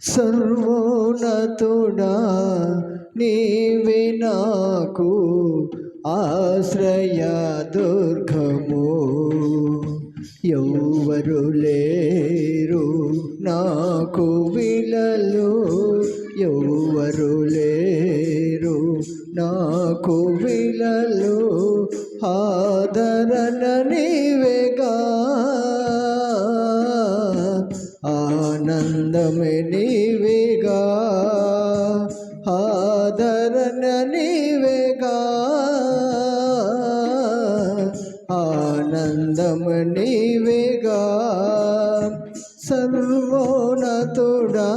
సర్వోన్నతుడా నీవే నాకు ఆశ్రయ దుర్గము. ఎవరు లేరు నాకు విలలు. ఎవరు లేరు నాకు విలలు. ఆదరణ నీవేగా ఆనందమే నీవేగా ఆదరణ నీవేగా. ఆనందం నీవేగా సర్వోన్నతుడా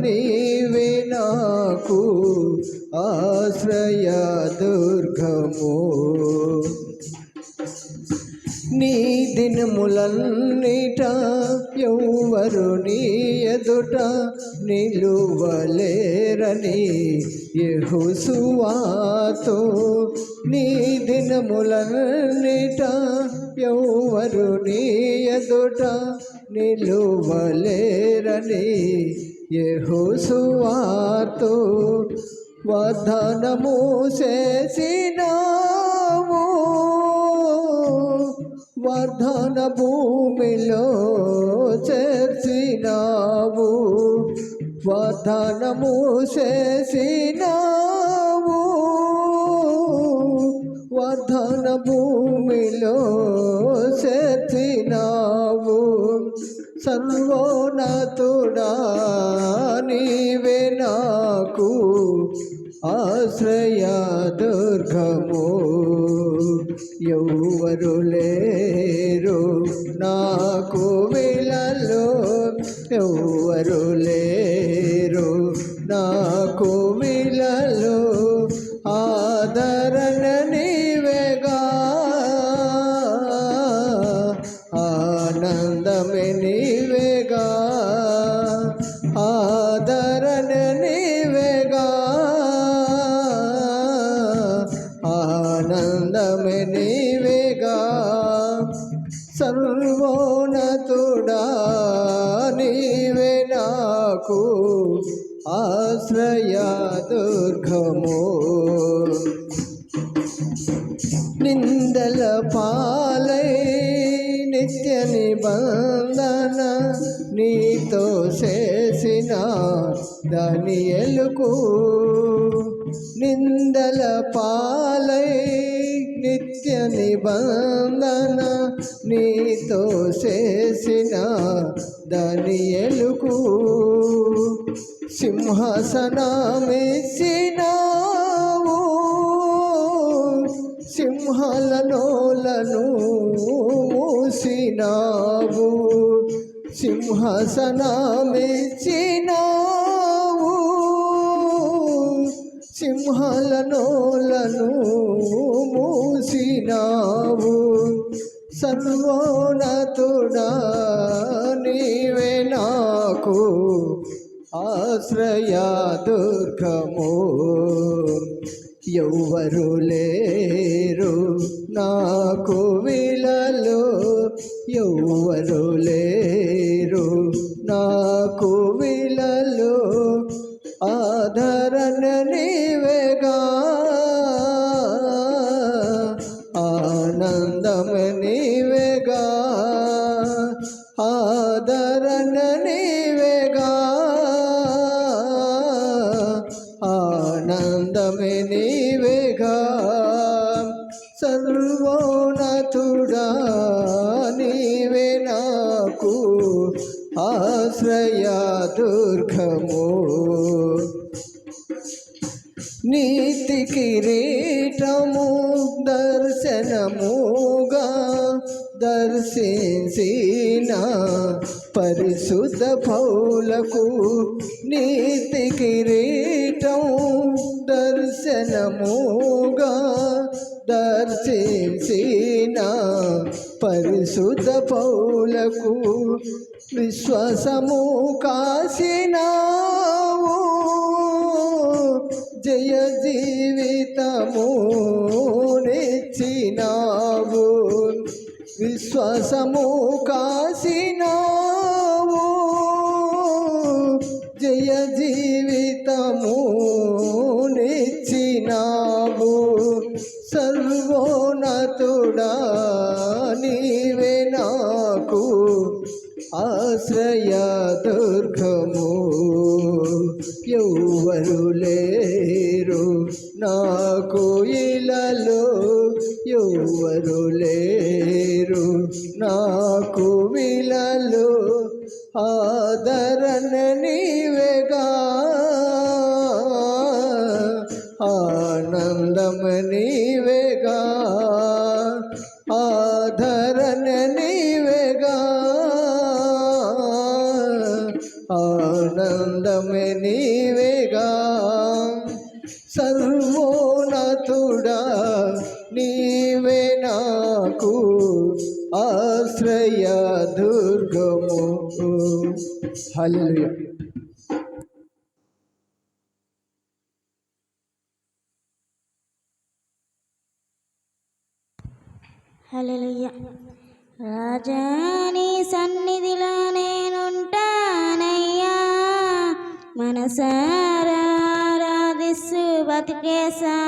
నీవే నాకు ఆశ్రయ దుర్గము. నీ దినములన్నిట ఎవ్వరు నీ ఎదుట నిలువలేరని యహోసువాతో నీ దినములన్నిట ఎవ్వరు నీ ఎదుట నిలువలేరని యహోసువాతో వదనము చేసినావు. వర్ధన భూమిలో చేర్చినావు. వర్ధనము చేసినావు. వర్ధన భూమిలో చేర్చినావు. సర్వోన్నతుడా నీవే నాకు ఆశ్రయ దుర్గము ఎవరు లేరు నాకు విలలో ఎవరు లేరు నాకు విలలో ఆదరణ నీవేగా ఆనందమే నీవేగా సర్వోన్నతుడా నీవే నాకు ఆశ్రయ దుర్గమో. దాని ఎలుకు నిందల పాలై నిత్య నిబంధన నీతో చేసిన దాని ఎలుకు సింహాసనమేసినావు సింహలనోలను మూసినావు. సింహాసనమిచ్చినావు సింహాల నోలను మూసినావు. సర్వోన్నతుడా నీవే నాకు ఆశ్రయ దుర్గము. ఎవ్వరు లేరు నాకు విలలు. ఎవ్వరు లేరు. ఆశ్రయ దుర్గము. నీతి కిరీటము దర్శనముగా దర్శించిన పరిశుద్ధ పౌలకు నీతి కిరీటం దర్శనముగా దర్శించిన పరిశుద్ధ పౌలకు విశ్వాసము కాసినావు. జయ జీవితము నిచ్చినావు. విశ్వాసము కాసినావు. జయ జీ నాకు ఆశ్రయ దుర్గము. ఎవ్వరు లేరు నాకు ఇలలో ఎవ్వరు లేరు నాకు విలలో ఆదరణ నీవేగా ఆనందం నీవేగా. ఆ అందమే నీవేగా. సర్వోన్నతుడా నీవే నాకు ఆశ్రయ దుర్గము. హల్లెలూయా. హల్లెలూయ. రాజాని सारा रात इस के साथ